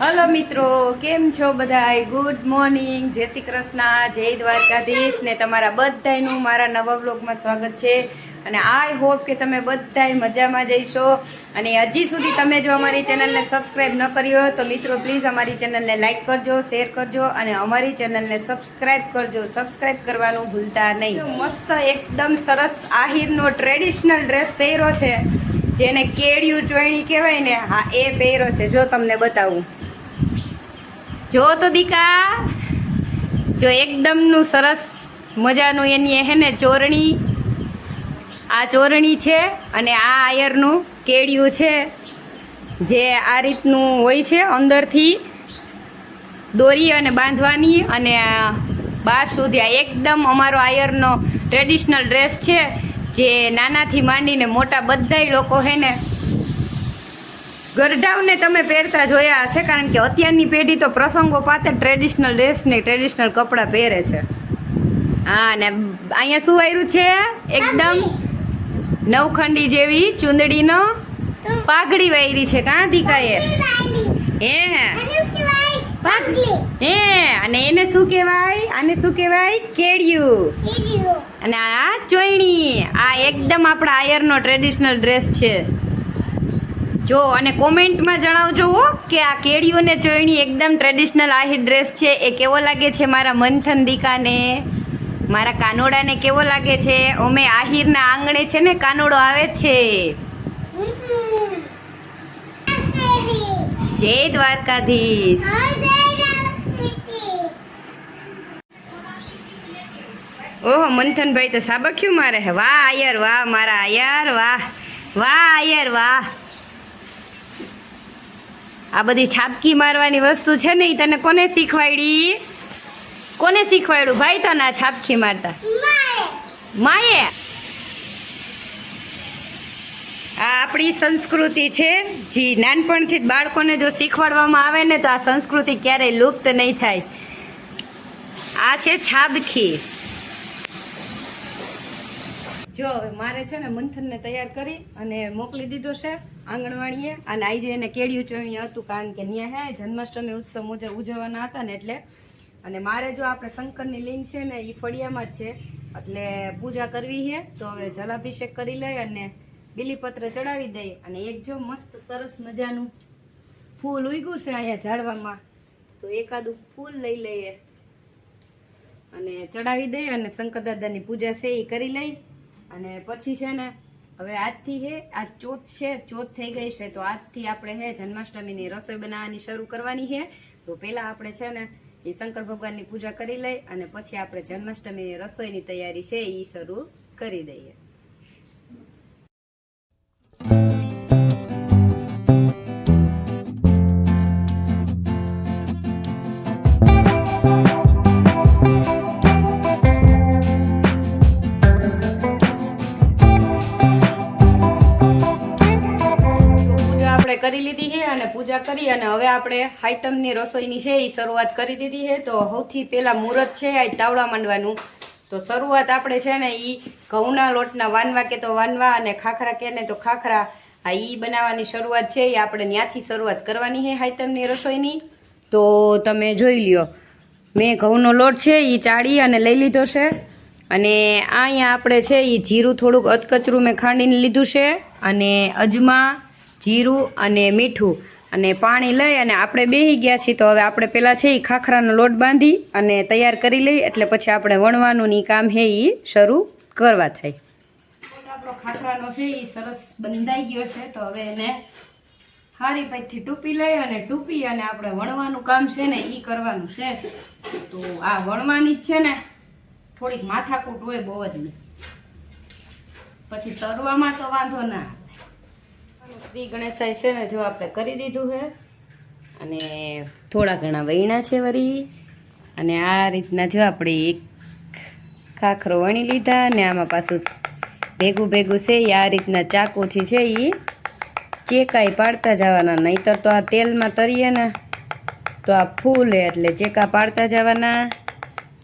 Hello મિત્રો, કેમ છો બધા ગુડ મોર્નિંગ જય શ્રી કૃષ્ણ. જય દ્વારકાધીશ. ને તમારા બધાયનું મારા નવા બ્લોગમાં સ્વાગત છે. અને આઈ હોપ કે તમે બધાય મજામાં જઈશો અને હજી સુધી તમે જો અમારી ચેનલને સબસ્ક્રાઈબ ન કરી હોય તો મિત્રો પ્લીઝ અમારી ચેનલને લાઈક કરજો શેર કરજો, અને અમારી ચેનલને સબસ્ક્રાઈબ કરજો. સબસ્ક્રાઈબ કરવાનું ભૂલતા નહીં. મસ્ત એકદમ સરસ આહિરનો ટ્રેડિશનલ ડ્રેસ પહેર્યો છે, જેને કેડિયું ચોયણી કહેવાય ને, હા, એ પહેર્યો છે. જો તમને બતાવું. જો તો દીકા, જો એકદમનું સરસ મજાનું એની હે ને ચોરણી, આ ચોરણી છે અને આ આયરનું કેડિયું છે, જે આ રીતનું હોય છે અંદરથી દોરી અને બાંધવાની અને બહાર સુધી આ એકદમ અમારો આયરનો ટ્રેડિશનલ ડ્રેસ છે, જે નાનાથી માંડીને મોટા બધાય લોકો હે ને ગરઢાવને તમે પહેરતા જોયા હશે કારણ કે અત્યારની પેઢી તો પ્રસંગો પાસે ટ્રેડિશનલ ડ્રેસ ને ટ્રેડિશનલ કપડાં પહેરે છે. હા ને અહીંયા શું આવ્યું છે? એકદમ નવખંડી જેવી ચૂંદડીનો પાઘડી વાયરી છે કાં દીકાએ? હે? હે અને એને શું કહેવાય? આને શું કહેવાય? કેડિયું. અને આ ચોયણી આ એકદમ આપણા આયરનો ટ્રેડિશનલ ડ્રેસ છે. જો, અને કોમેન્ટમાં જણાવજો હો કે આ કેડિયું ને ચોયણી એકદમ ટ્રેડિશનલ આહિર ડ્રેસ છે. એ કેવો લાગે છે મારા મંથન દીકાને? મારા કાનોડાને કેવો લાગે છે? અમે આહિરના આંગણે છે ને, કાનોડો આવે છે. જય દ્વારકાધીશ. ઓહો, મંથનભાઈ તો સાબક્યું મારે. વાહ, આયર, વાહ, મારા આયર, વાહ. વાહ, આયર, વાહ. આ બધી છાપકી મારવાની વસ્તુ છે ને એ તને કોને શીખવાડી? કોને શીખવાડ્યું? ભાઈ તને આ છાપકી મારતા. માએ. આ આપણી સંસ્કૃતિ છે. જે, નાનપણથી જ બાળકોને જો શીખવાડવામાં આવે ને તો આ સંસ્કૃતિ ક્યારેય લુપ્ત નહીં થાય. આ છે છાબખી જો હવે મારે છે ને મંથનને તૈયાર કરી અને મોકલી દીધો છે આંગણવાડીએ. અને આજે એને કેડિયું ચોણી હતું, કારણ કે ત્યાં હે, જન્માષ્ટમી ઉત્સવ મુજબ ઉજવવાના હતા ને એટલે. અને મારે જો આપણે શંકરની લિંગ છે ને એ ફળિયામાં જ છે. એટલે પૂજા કરવી છે તો હવે જલાભિષેક કરી લઈ અને બીલીપત્ર ચડાવી દઈ. અને એક જો મસ્ત સરસ મજાનું ફૂલ ઉગ્યું છે અહીંયા ઝાડવામાં, તો એકાદું ફૂલ લઈ લઈએ. અને ચડાવી દઈ અને શંકર દાદાની પૂજા છે એ કરી લઈ. અને પછી છે ને, હવે આજથી હે, આજ ચોથ છે, ચોથ થઈ ગઈ છે, તો આજથી આપણે હે, જન્માષ્ટમીની રસોઈ બનાવવાની શરૂ કરવાની છે તો પહેલાં આપણે છે ને, એ શંકર ભગવાનની પૂજા કરી લઈ અને પછી આપણે જન્માષ્ટમીની રસોઈની તૈયારી છે એ શરૂ કરી દઈએ. લીધી છે અને પૂજા કરી અને હવે આપણે આઈટમની રસોઈની છે એ શરૂઆત કરી દીધી છે તો સૌથી પહેલાં મુહૂર્ત છે આ તાવડા માંડવાનું. તો શરૂઆત આપણે છે ને એ ઘઉંના લોટના વાનવા કે તો વાનવા અને ખાખરા કે ને તો ખાખરા. આ એ બનાવવાની શરૂઆત છે એ આપણે ત્યાંથી શરૂઆત કરવાની છે આઈટમની રસોઈની. તો તમે જોઈ લ્યો, મેં ઘઉંનો લોટ છે એ ચાળી અને લઈ લીધો છે. અને અહીંયા આપણે છે એ જીરું થોડુંક અધકચરું મેં ખાંડીને લીધું છે. અને અજમા જીરું અને મીઠું અને પાણી લઈ અને આપણે બેહી ગયા છીએ. તો હવે આપણે પહેલાં છે એ ખાખરાનો લોટ બાંધી અને તૈયાર કરી લઈ એટલે પછી આપણે વણવાનું ની કામ છે એ શરૂ કરવા થાય. આપણો ખાખરાનો છે એ સરસ બંધાઈ ગયો છે. તો હવે એને હારી ટૂપી લઈ અને ટૂપી અને આપણે વણવાનું કામ છે ને એ કરવાનું છે. તો આ વણવાની જ છે ને થોડીક માથાકૂટ હોય બહુ જ નહીં. પછી તરવામાં તો વાંધો ના. શ્રી ગણેશાય છે ને, જો આપણે કરી દીધું છે. અને થોડા ઘણા વૈણા છે વળી અને આ રીતના જો આપણે એક ખાખરો વણી લીધા ને આમાં પાછું ભેગું ભેગું છે એ આ રીતના ચાકુથી છે એ ચેકાઈ પાડતા જવાના, નહીંતર તો આ તેલમાં તરીએ ને તો આ ફૂલે એટલે ચેકા પાડતા જવાના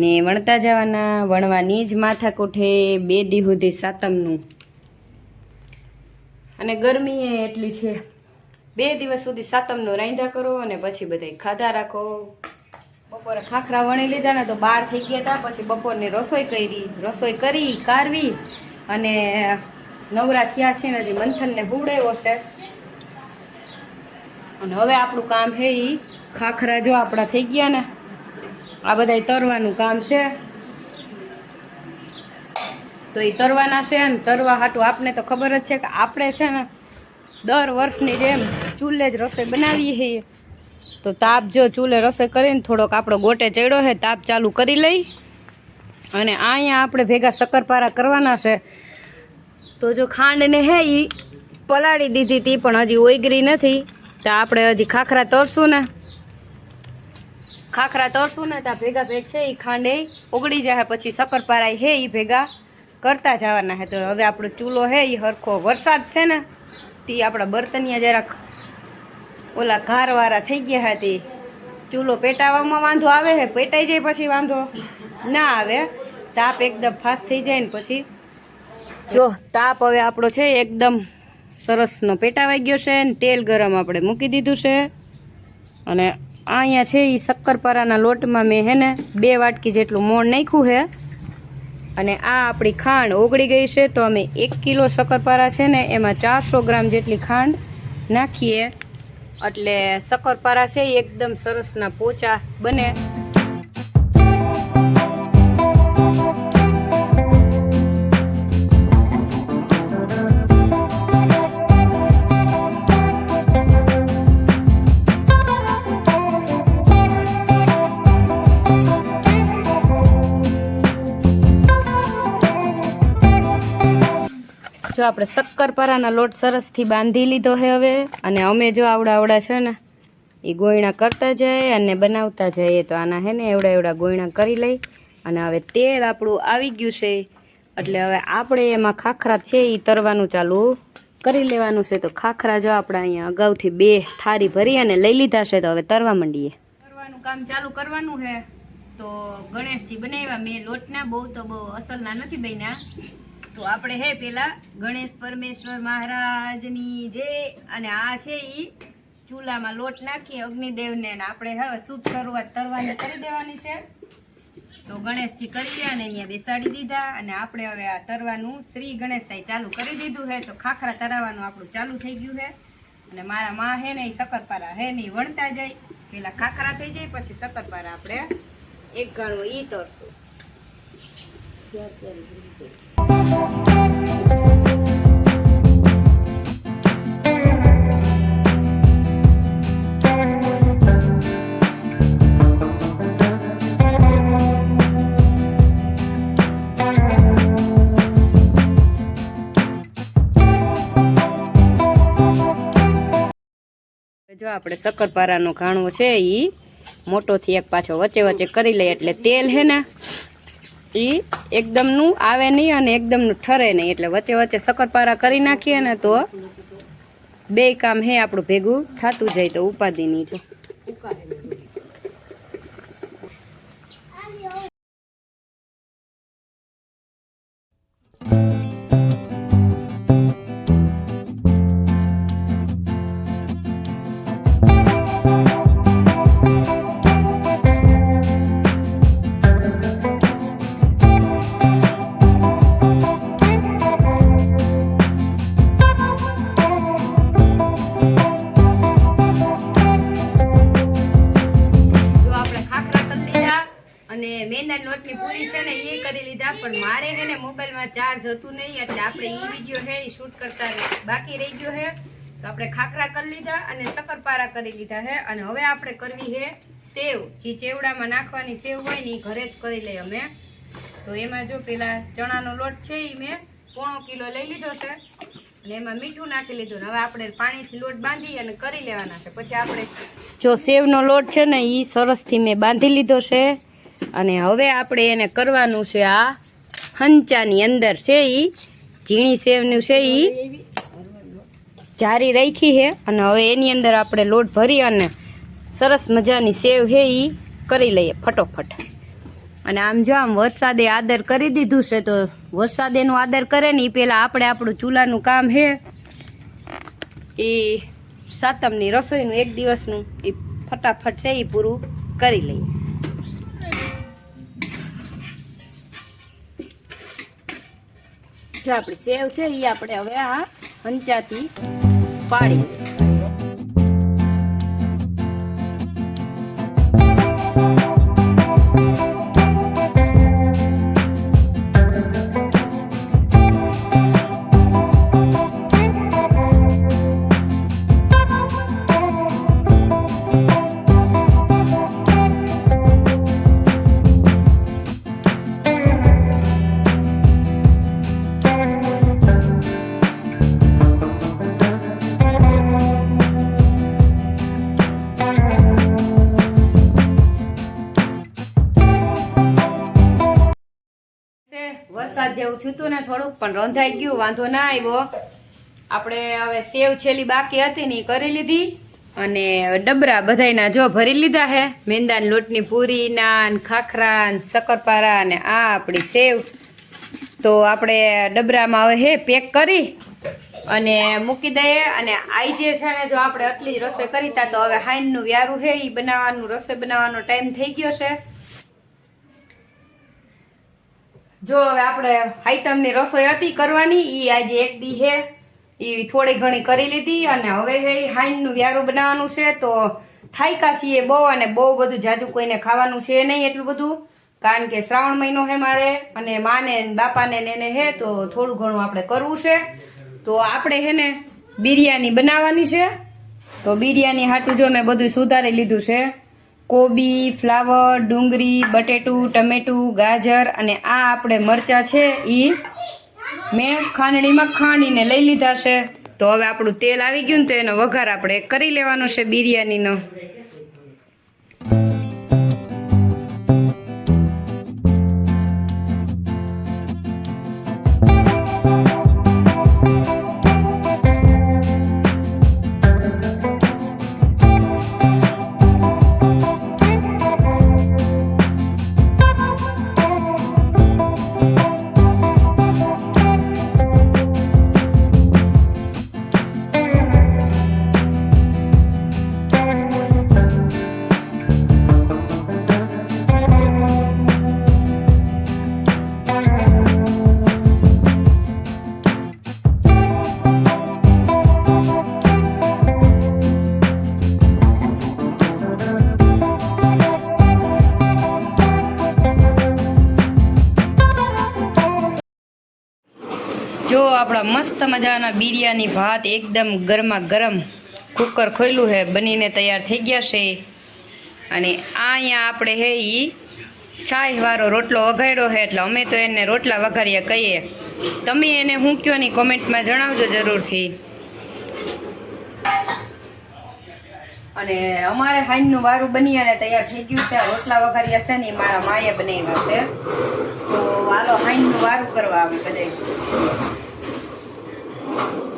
ને વણતા જવાના. વણવાની જ માથાકૂઠે બે દી સુધી સાતમનું અને ગરમી એટલી છે. બે દિવસ સુધી સાતમનો રાંધા કરો અને પછી બધાય ખાધા રાખો. બપોરે ખાખરા વણી લીધા ને તો બહાર થઈ ગયા હતા પછી બપોરની રસોઈ કરી રસોઈ કરી, કારવી અને નવરા થયા છે ને હજી મંથનને ભૂડાવ્યો છે. અને હવે આપણું કામ છે એ ખાખરા જો આપણા થઈ ગયા ને, આ બધાય તરવાનું કામ છે. તો એ તરવાના છે ને, તરવા હાટું આપને તો ખબર જ છે કે આપણે છે ને દર વર્ષની જેમ ચૂલે જ રસોઈ બનાવીએ છીએ. તો તાપ જો ચૂલે રસોઈ કરીને થોડોક આપણો ગોટે ચડ્યો છે તાપ ચાલુ કરી લઈ અને અહીંયા આપણે ભેગા શક્કરપારા કરવાના છે. તો જો ખાંડને હે એ પલાળી દીધી હતી પણ હજી ઓગરી નથી. તો આપણે હજી ખાખરા તરશું ને. ખાખરા તરશું ને ત્યાં ભેગા ભેગ છે એ ખાંડે ઓગળી જાય, પછી શક્કરપારા હે એ ભેગા. કરતા જવાના છે. તો હવે આપણો ચૂલો હે એ હરખો વરસાદ છે ને, તે આપણા બર્તનિયા જરાક ઓલા ઘારવાળા થઈ ગયા હતી ચૂલો પેટાવામાં વાંધો આવે છે, પેટાઈ જાય પછી વાંધો ના આવે. તાપ એકદમ ફાસ્ટ થઈ જાય ને પછી. જો, તાપ હવે આપણો છે, એકદમ સરસનો પેટાવાઈ ગયો છે ને, તેલ ગરમ આપણે મૂકી દીધું છે. અને અહીંયા છે એ શક્કરપારાના લોટમાં મેં હે ને, બે વાટકી જેટલું મોણ નાખ્યું છે. અને આ આપણી ખાંડ ઓગળી ગઈ છે, તો અમે એક કિલો શક્કરપારા છે ને, એમાં ચારસો ગ્રામ જેટલી ખાંડ નાખીએ. એટલે શક્કરપારા છે એકદમ સરસના પોચા બને. જો આપણે શક્કરપારાના લોટ સરસથી બાંધી લીધો છે હવે, અને અમે જો આવડા આવડા છે ને એ ગોયણા કરતા જાય અને બનાવતા જઈએ તો આના છે ને એવડા એવડા ગોયણા કરી લઈ, અને હવે તેલ આપણું આવી ગયું છે, એટલે હવે આપણે એમાં ખાખરા છે એ તરવાનું ચાલુ કરી લેવાનું છે, તો ખાખરા જો આપણે અહીંયા અગાઉથી બે થારી ભરી અને લઈ લીધા છે, તો હવે તરવા માંડીએ. તરવાનું કામ ચાલુ કરવાનું છે તો ગણેશજી બનાવ્યા મેં લોટના, બહુ તો બહુ અસલના નથી બન્યા. તો આપણે હે પેલા ગણેશ પરમેશ્વર મહારાજની જે અને આ છે એ ચૂલામાં લોટ નાખી અગ્નિદેવને આપણે હવે શુભ શરૂઆત તરવાની કરી દેવાની છે. તો ગણેશજી કરી ગયા અને અહીંયા બેસાડી દીધા અને આપણે હવે આ તરવાનું શ્રી ગણેશાઈ ચાલુ કરી દીધું છે. તો ખાખરા તરવાનું આપણું ચાલુ થઈ ગયું છે. અને મારા માં હે ને એ શક્કરપારા હે ને વણતા જાય. પેલા ખાખરા થઈ જાય, પછી શક્કરપારા આપણે એક ગણું ઈ તરશું. જો આપણે શક્કરપારાનો ઘાણો છે એ મોટોથી એક પાછો વચ્ચે વચ્ચે કરી લઈએ એટલે તેલ હે ને ઈ એકદમનું આવે નહીં અને એકદમનું ઠરે નહીં. એટલે વચ્ચે વચ્ચે શક્કરપારા કરી નાખીએ ને તો બે કામ હે આપણું ભેગું, થતું જાય તો ઉપાધિ નહીં જો જો. ચાર્જ હતું નહીં, એટલે આપણે એ વીડિયો એ શૂટ કરતા બાકી રહી ગયો છે, તો આપણે ખાખરા કરી લીધા અને શક્કરપારા કરી લીધા છે. અને હવે આપણે કરવી છે સેવ. જે ચેવડામાં નાખવાની સેવ હોય ને એ ઘરે જ કરી લઈએ અમે. તો એમાં જો પેલા ચણાનો લોટ છે એ મેં પોણો કિલો લઈ લીધો છે. અને એમાં મીઠું નાખી લીધું. હવે આપણે પાણીથી લોટ બાંધી અને કરી લેવાના છે. પછી આપણે જો સેવનો લોટ છે ને એ સરસથી મેં બાંધી લીધો છે. અને હવે આપણે એને કરવાનું છે આ હંચાની અંદર છે એ ઝીણી સેવનું છે એ જારી રાખી છે અને હવે એની અંદર આપણે લોટ ભરી અને સરસ મજાની સેવ છે એ કરી લઈએ ફટોફટ. અને આમ જો આમ વરસાદે આદર કરી દીધું છે તો વરસાદેનું આદર કરે ને એ પહેલાં આપણે આપણું ચૂલાનું કામ છે એ સાતમની રસોઈનું એક દિવસનું એ ફટાફટ છે એ પૂરું કરી લઈએ. જો આપણી સેવ છે એ આપણે હવે આ હંચાથી પાડી પણ રંધાઈ ગયું, વાંધો ના આવ્યો. આપણે હવે સેવ છેલ્લી બાકી હતી ને એ કરી લીધી અને ડબરા બધાયના જો ભરી લીધા હે. મેંદાની લોટની પૂરી નાન ખાખરા ને શક્કરપારા ને આ આપણી સેવ. તો આપણે ડબરામાં હવે હે પેક કરી અને મૂકી દઈએ. અને આઈ જે છે ને જો આપણે આટલી રસોઈ કરી તો હવે હાઈનનું વ્યારું છે એ બનાવવાનું, રસોઈ બનાવવાનો ટાઈમ થઈ ગયો છે. જો હવે આપણે આઈટમની રસોઈ હતી કરવાની એ આજે એક દી હે. એ થોડી ઘણી કરી લીધી અને હવે હે હાઈનનું વ્યારું બનાવવાનું છે. તો થાયકા છીએ બહુ અને બહુ બધું જાજુ કોઈને ખાવાનું છે નહીં એટલું બધું. કારણ કે શ્રાવણ મહિનો હે મારે અને માને બાપાને એને હે, તો થોડું ઘણું આપણે કરવું છે. તો આપણે હે ને બિરયાની બનાવવાની છે. તો બિરયાની હાટું જો મેં બધું સુધારી લીધું છે. કોબી, ફ્લાવર, ડુંગળી, બટેટું, ટમેટું, ગાજર અને આ આપણે મરચાં છે એ મેં ખાંડણીમાં ખાંડીને લઈ લીધા છે. તો હવે આપણું તેલ આવી ગયું ને તો એનો વઘાર આપણે કરી લેવાનો છે બિરયાનીનો. આપણા મસ્ત મજાના બિરયાની ભાત એકદમ ગરમા ગરમ કુકર ખોલ્યું છે બનીને તૈયાર થઈ ગયા છે. અને આ અહીંયા આપણે હે એ છાયવાળો રોટલો વઘાર્યો છે એટલે અમે તો એને રોટલા વઘાર્યા કહીએ. તમે એને હું કયો ની કોમેન્ટમાં જણાવજો જરૂરથી. અને અમારે હાઈનનું વારું બની અને તૈયાર થઈ ગયું છે, રોટલા વઘાર્યા છે ને મારા માએ બનાવ્યા છે. તો હાલો હાઈનનું વારું કરવા આવે બધે Thank you.